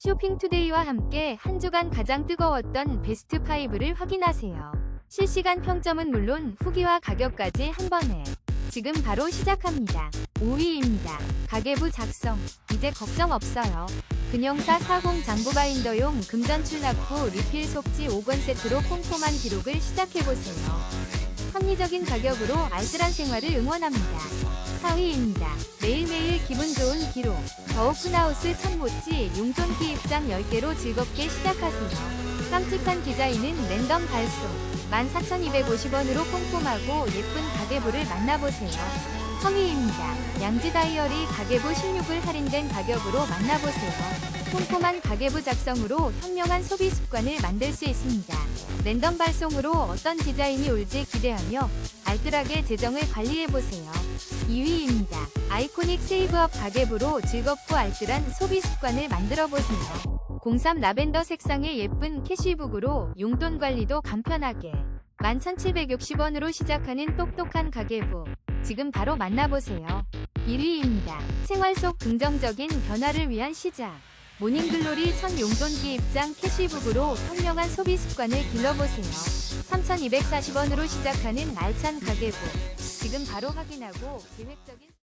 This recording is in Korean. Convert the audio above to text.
쇼핑투데이와 함께 한 주간 가장 뜨거웠던 베스트 5를 확인하세요. 실시간 평점은 물론 후기와 가격까지 한 번에. 지금 바로 시작합니다. 5위입니다. 가계부 작성. 이제 걱정 없어요. 근영사 40 장부 바인더용 금전 출납 후 리필 속지 5권 세트로 꼼꼼한 기록을 시작해보세요. 합리적인 가격으로 알뜰한 생활을 응원합니다. 4위입니다. 매일매일 기분 좋은 기록. 더욱 큰하우스 천모치 용돈 기 입장 10개로 즐겁게 시작하세요. 깜찍한 디자인은 랜덤 발송. 14,250원으로 꼼꼼하고 예쁜 가계부를 만나보세요. 성의입니다. 양지 다이어리 가계부 16을 할인된 가격으로 만나보세요. 꼼꼼한 가계부 작성으로 현명한 소비 습관을 만들 수 있습니다. 랜덤 발송으로 어떤 디자인이 올지 기대하며 알뜰하게 재정을 관리해보세요. 2위입니다. 아이코닉 세이브업 가계부로 즐겁고 알뜰한 소비 습관을 만들어보세요. 03 라벤더 색상의 예쁜 캐시북으로 용돈 관리도 간편하게 11,760원으로 시작하는 똑똑한 가계부 지금 바로 만나보세요. 1위입니다. 생활 속 긍정적인 변화를 위한 시작 모닝글로리 천 용돈기 입장 캐시북으로 현명한 소비 습관을 길러보세요. 3,240원으로 시작하는 알찬 가계부 지금 바로 확인하고 계획적인